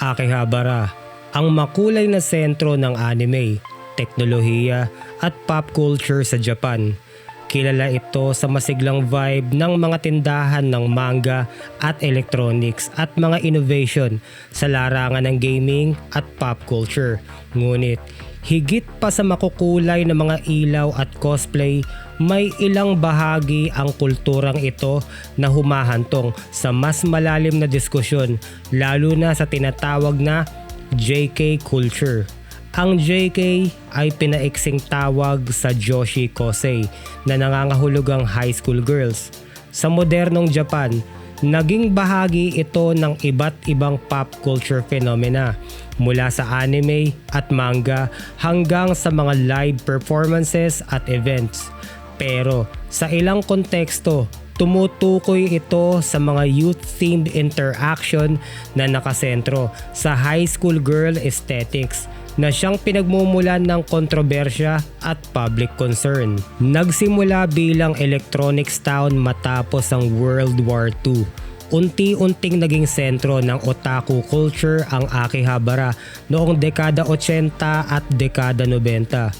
Akihabara, ang makulay na sentro ng anime, teknolohiya at pop culture sa Japan. Kilala ito sa masiglang vibe ng mga tindahan ng manga at electronics at mga innovation sa larangan ng gaming at pop culture. Ngunit higit pa sa makukulay na mga ilaw at cosplay, may ilang bahagi ang kulturang ito na humahantong sa mas malalim na diskusyon lalo na sa tinatawag na JK culture. Ang JK ay pinaiksing tawag sa Joshi Kosei na nangangahulugang high school girls. Sa modernong Japan, naging bahagi ito ng iba't ibang pop culture phenomena mula sa anime at manga hanggang sa mga live performances at events. Pero sa ilang konteksto, tumutukoy ito sa mga youth-themed interaction na nakasentro sa high school girl aesthetics na siyang pinagmumulan ng kontrobersya at public concern. Nagsimula bilang electronics town matapos ang World War II unti-unting naging sentro ng otaku culture ang Akihabara noong dekada 80 at dekada 90.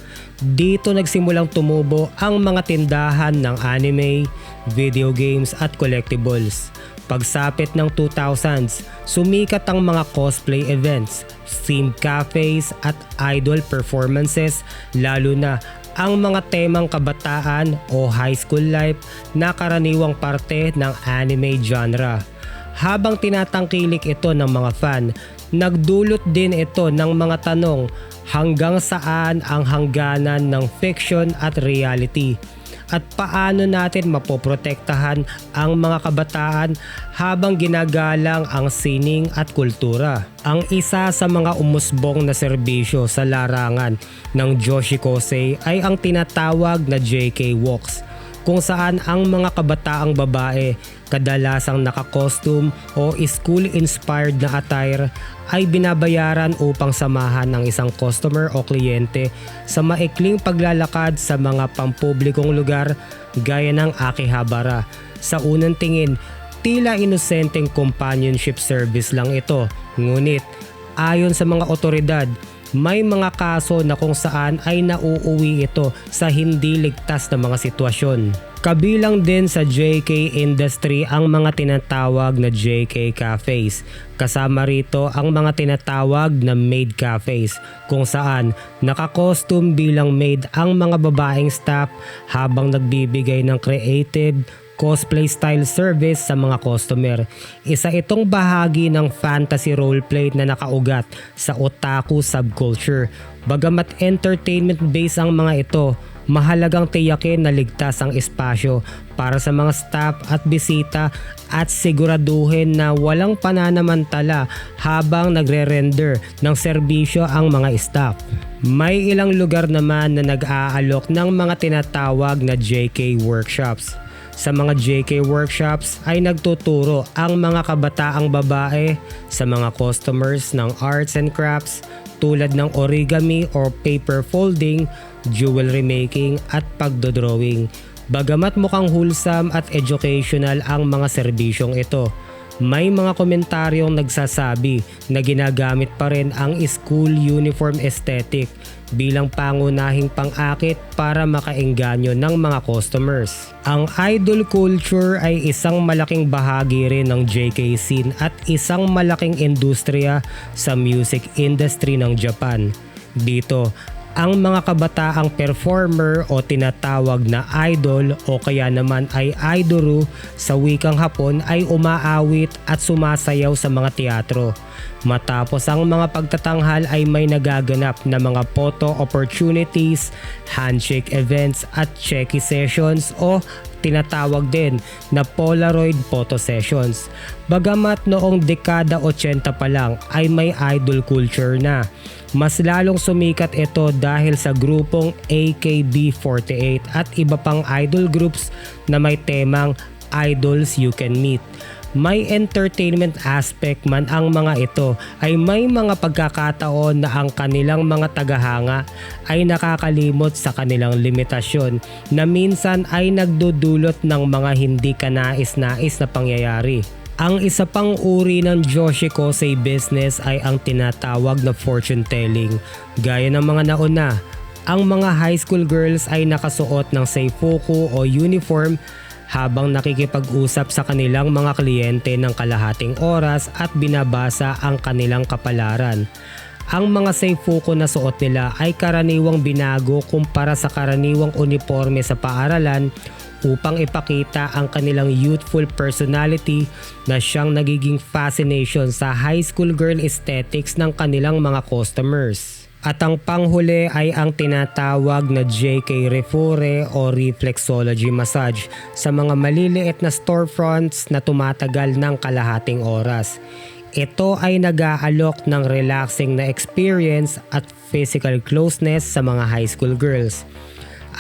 Dito nagsimulang tumubo ang mga tindahan ng anime, video games at collectibles. Pagsapit ng 2000s, sumikat ang mga cosplay events, themed cafes at idol performances lalo na ang mga temang kabataan o high school life na karaniwang parte ng anime genre. Habang tinatangkilik ito ng mga fan, nagdulot din ito ng mga tanong hanggang saan ang hangganan ng fiction at reality at paano natin mapoprotektahan ang mga kabataan habang ginagalang ang sining at kultura. Ang isa sa mga umusbong na serbisyo sa larangan ng Joshi Kosei ay ang tinatawag na JK Walks kung saan ang mga kabataang babae kadalasang naka-costume o school-inspired na attire ay binabayaran upang samahan ng isang customer o kliyente sa maikling paglalakad sa mga pampublikong lugar gaya ng Akihabara. Sa unang tingin, tila inosenteng companionship service lang ito. Ngunit, ayon sa mga otoridad, may mga kaso na kung saan ay nauuwi ito sa hindi ligtas na mga sitwasyon. Kabilang din sa JK industry ang mga tinatawag na JK cafes. Kasama rito ang mga tinatawag na maid cafes kung saan nakakostume bilang maid ang mga babaeng staff habang nagbibigay ng creative cosplay style service sa mga customer. Isa itong bahagi ng fantasy roleplay na nakaugat sa otaku subculture. Bagamat entertainment based ang mga ito, mahalagang tiyakin na ligtas ang espasyo para sa mga staff at bisita at siguraduhin na walang pananamantala habang nagre-render ng serbisyo ang mga staff. May ilang lugar naman na nag-aalok ng mga tinatawag na JK workshops. Sa mga JK workshops ay nagtuturo ang mga kabataang babae sa mga customers ng arts and crafts tulad ng origami or paper folding jewelry making at pagdodrawing. Bagamat mukhang wholesome at educational ang mga serbisyong ito, may mga komentaryong nagsasabi na ginagamit pa rin ang school uniform aesthetic bilang pangunahing pang-akit para makaengganyo ng mga customers. Ang idol culture ay isang malaking bahagi rin ng JK scene at isang malaking industriya sa music industry ng Japan. Dito, ang mga kabataang performer o tinatawag na idol o kaya naman ay idolu sa wikang Hapon ay umaawit at sumasayaw sa mga teatro. Matapos ang mga pagtatanghal ay may nagaganap na mga photo opportunities, handshake events at checky sessions o tinatawag din na Polaroid photo sessions. Bagamat noong dekada 80 pa lang ay may idol culture na. Mas lalong sumikat ito dahil sa grupong AKB48 at iba pang idol groups na may temang Idols You Can Meet may entertainment aspect man ang mga ito ay may mga pagkakataon na ang kanilang mga tagahanga ay nakakalimot sa kanilang limitasyon na minsan ay nagdudulot ng mga hindi kanais-nais na pangyayari. Ang isa pang uri ng Joshi Kosei business ay ang tinatawag na fortune telling. Gaya ng mga nauna, ang mga high school girls ay nakasuot ng seifuku o uniform habang nakikipag-usap sa kanilang mga kliyente ng kalahating oras at binabasa ang kanilang kapalaran. Ang mga seifuku na suot nila ay karaniwang binago kumpara sa karaniwang uniforme sa paaralan upang ipakita ang kanilang youthful personality na siyang nagiging fascination sa high school girl aesthetics ng kanilang mga customers. At ang panghuli ay ang tinatawag na JK Refure o Reflexology Massage sa mga maliliit na storefronts na tumatagal ng kalahating oras. Ito ay nag-aalok ng relaxing na experience at physical closeness sa mga high school girls.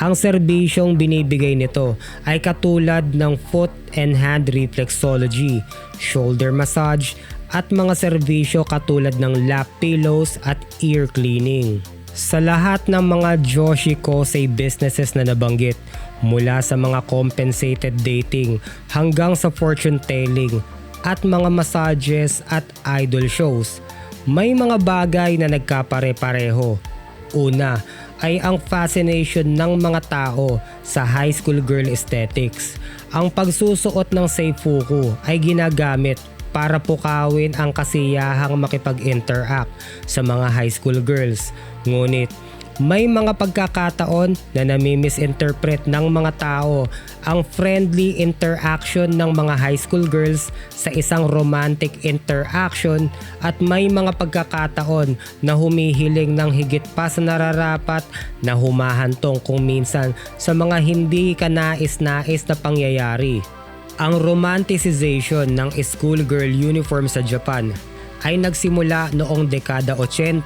Ang serbisyong binibigay nito ay katulad ng foot and hand reflexology, shoulder massage, at mga serbisyo katulad ng lap pillows at ear cleaning. Sa lahat ng mga Joshi Kosei businesses na nabanggit, mula sa mga compensated dating hanggang sa fortune telling at mga massages at idol shows, may mga bagay na nagkapare-pareho. Una ay ang fascination ng mga tao sa high school girl aesthetics. Ang pagsusuot ng seifuku ay ginagamit para pukawin ang kasiyahang makipag-interact sa mga high school girls. Ngunit may mga pagkakataon na nami-misinterpret ng mga tao ang friendly interaction ng mga high school girls sa isang romantic interaction at may mga pagkakataon na humihiling ng higit pa sa nararapat na humahantong kung minsan sa mga hindi kanais-nais na pangyayari. Ang romanticization ng schoolgirl uniform sa Japan ay nagsimula noong dekada 80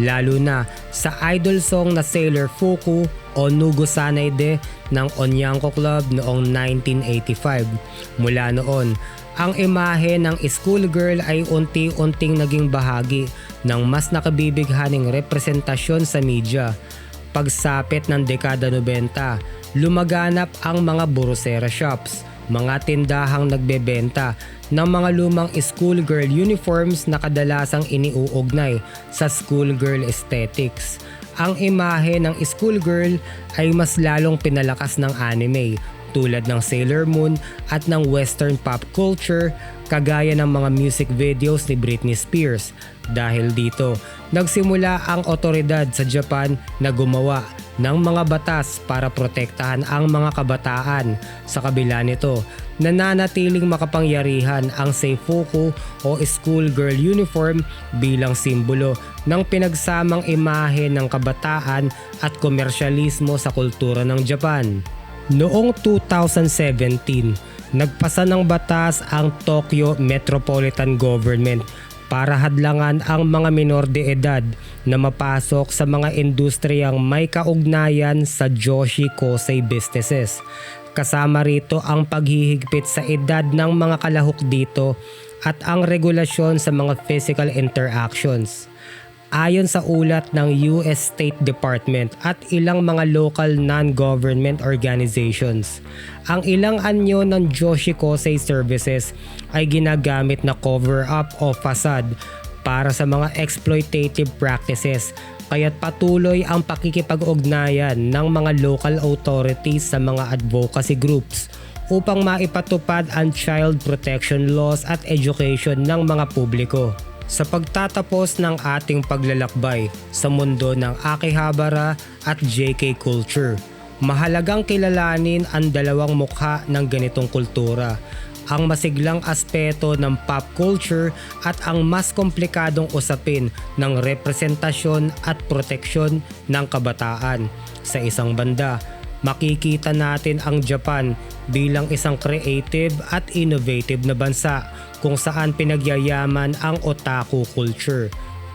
lalo na sa idol song na Sailor Fuku o Nugo Sanaide ng Onyanko Club noong 1985. Mula noon, ang imahe ng schoolgirl ay unti-unting naging bahagi ng mas nakabibighaning representasyon sa media. Pagsapit ng dekada 90, lumaganap ang mga burusera shops, mga tindahang nagbebenta ng mga lumang schoolgirl uniforms na kadalasang iniuugnay sa schoolgirl aesthetics. Ang imahe ng schoolgirl ay mas lalong pinalakas ng anime tulad ng Sailor Moon at ng western pop culture kagaya ng mga music videos ni Britney Spears. Dahil dito, nagsimula ang otoridad sa Japan na gumawa ng mga batas para protektahan ang mga kabataan. Sa kabila nito, nananatiling makapangyarihan ang seifuku o schoolgirl uniform bilang simbolo ng pinagsamang imahe ng kabataan at komersyalismo sa kultura ng Japan. Noong 2017, nagpasa ng batas ang Tokyo Metropolitan Government para hadlangan ang mga minor de edad na mapasok sa mga industriyang may kaugnayan sa Joshi Kosei businesses. Kasama rito ang paghihigpit sa edad ng mga kalahok dito at ang regulasyon sa mga physical interactions. Ayon sa ulat ng US State Department at ilang mga local non-government organizations, ang ilang anyo ng Joshi Kosei services ay ginagamit na cover-up o facade para sa mga exploitative practices kaya't patuloy ang pakikipag-ugnayan ng mga local authorities sa mga advocacy groups upang maipatupad ang child protection laws at education ng mga publiko sa pagtatapos ng ating paglalakbay sa mundo ng Akihabara at JK culture. Mahalagang kilalanin ang dalawang mukha ng ganitong kultura ang masiglang aspeto ng pop culture at ang mas komplikadong usapin ng representasyon at proteksyon ng kabataan. Sa isang banda, makikita natin ang Japan bilang isang creative at innovative na bansa kung saan pinagyayaman ang otaku culture.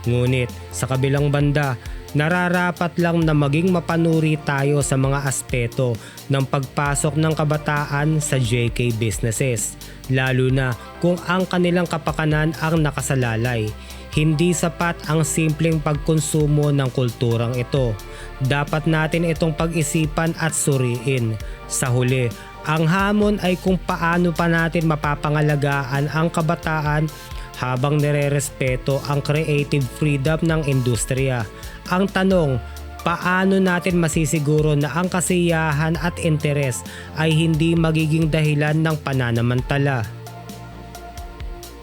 Ngunit sa kabilang banda, nararapat lang na maging mapanuri tayo sa mga aspeto ng pagpasok ng kabataan sa JK businesses, lalo na kung ang kanilang kapakanan ang nakasalalay. Hindi sapat ang simpleng pagkonsumo ng kulturang ito. Dapat natin itong pag-isipan at suriin. Sa huli, Ang hamon ay kung paano pa natin mapapangalagaan ang kabataan habang nirerespeto ang creative freedom ng industriya. Ang tanong, paano natin masisiguro na ang kasiyahan at interes ay hindi magiging dahilan ng pananamantala?